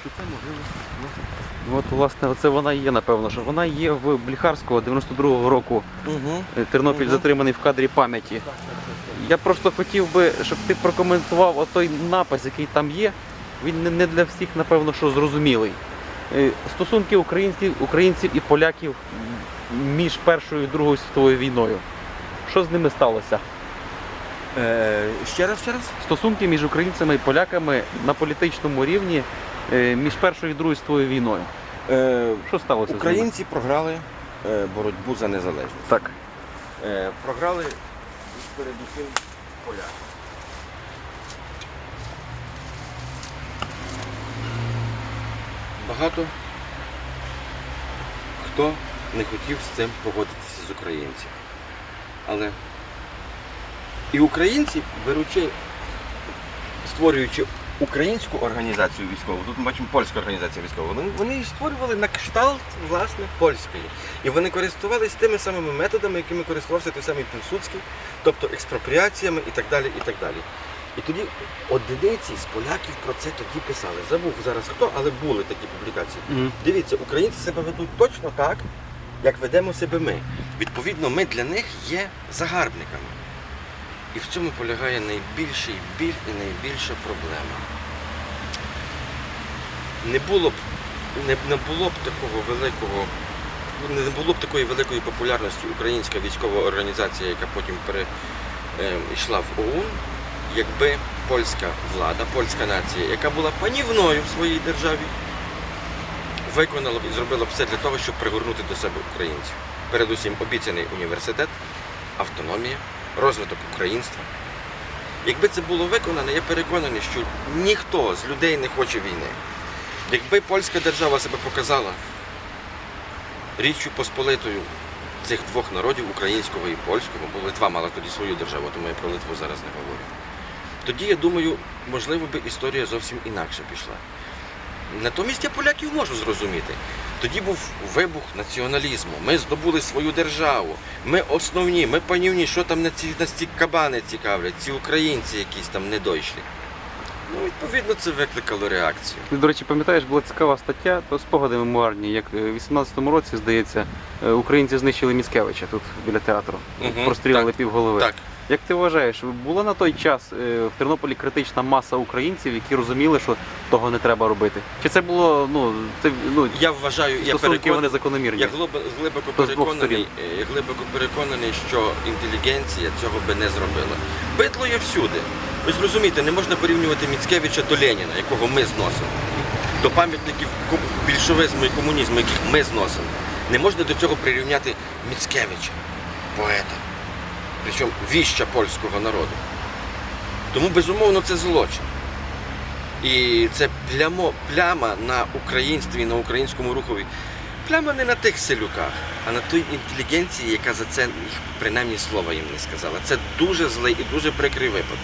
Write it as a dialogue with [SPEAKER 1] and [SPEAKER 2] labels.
[SPEAKER 1] Що це
[SPEAKER 2] От, власне, оце вона і є, напевно, що вона є в Бліхарського 92-го року.
[SPEAKER 1] Угу.
[SPEAKER 2] Тернопіль
[SPEAKER 1] Мгм.
[SPEAKER 2] затриманий в кадрі пам'яті. Я просто хотів би, щоб ти прокоментував отой напис, який там є. Він не- не для всіх, напевно, що зрозумілий. Е, Стосунки українців, українців і поляків між Першою і Другою світовою війною. Що з ними сталося?
[SPEAKER 1] Е, ще раз, ще раз.
[SPEAKER 2] Стосунки між українцями і поляками на політичному рівні е, між Першою і Другою світовою війною.
[SPEAKER 1] Е,
[SPEAKER 2] Що сталося
[SPEAKER 1] українці програли е, боротьбу за незалежність.
[SPEAKER 2] Так.
[SPEAKER 1] Е, програли передусім поляки. Багато хто не хотів з цим погодитися з українців. Але і українці, беручи, створюючи українську організацію військову, тут ми бачимо польську організацію військову, вони, вони її створювали на кшталт власне польської. І вони користувалися тими самими методами, якими користувався той самий Пілсудський, тобто експропріаціями і так далі. і так далі. І тоді одиниці з поляків про це тоді писали. Забув зараз хто, але були такі публікації.
[SPEAKER 2] Мгм.
[SPEAKER 1] Дивіться, українці себе ведуть точно так, як ведемо себе ми. Відповідно, ми для них є загарбниками. І в цьому полягає найбільший біль і найбільша проблема. Не було б, не, не було б такого великого, не було б такої великої популярності українська військова організація, яка потім перейшла в ОУН, якби польська влада, польська нація, яка була панівною в своїй державі, виконала б і зробила б все для того, щоб пригорнути до себе українців. Передусім обіцяний університет, автономія, розвиток українства. Якби це було виконано, я переконаний, що ніхто з людей не хоче війни. Якби польська держава себе показала річчю посполитою цих двох народів, українського і польського, бо Литва мала тоді свою державу, тому я про Литву зараз не говорю. Тоді, я думаю, можливо би історія зовсім інакше пішла. Натомість я поляків можу зрозуміти. Тоді був вибух націоналізму. Ми здобули свою державу. Ми основні, ми панівні, що там на ці, нас ці кабани цікавлять, ці українці якісь там недойшлі. Ну, відповідно, це викликало реакцію.
[SPEAKER 2] Ти, до речі, пам'ятаєш, була цікава стаття, то спогади мемуарні, як е, в 18-му році, здається, е, українці знищили Міцкевича тут біля театру.
[SPEAKER 1] Мгм,
[SPEAKER 2] Простріляли
[SPEAKER 1] так,
[SPEAKER 2] півголови.
[SPEAKER 1] Так.
[SPEAKER 2] Як ти вважаєш, була на той час е, в Тернополі критична маса українців, які розуміли, що того не треба робити? Чи це було ну це ну
[SPEAKER 1] Я вважаю, я
[SPEAKER 2] стосунки вони закономірні?
[SPEAKER 1] Я глибоко переконаний, е, глибоко переконаний, що інтелігенція цього би не зробила. Бидло є всюди. Ви зрозумієте, не можна порівнювати Міцкевича до Леніна, якого ми зносимо, до пам'ятників більшовизму і комунізму, яких ми зносимо. Не можна до цього прирівняти Міцкевича, поета, причому віща польського народу. Тому, безумовно, це злочин. І це плямо, пляма на українстві, на українському рухові. Пляма не на тих селюках, а на той інтелігенції, яка за це їх принаймні слова їм не сказала. Це дуже злий і дуже прикрий випадок.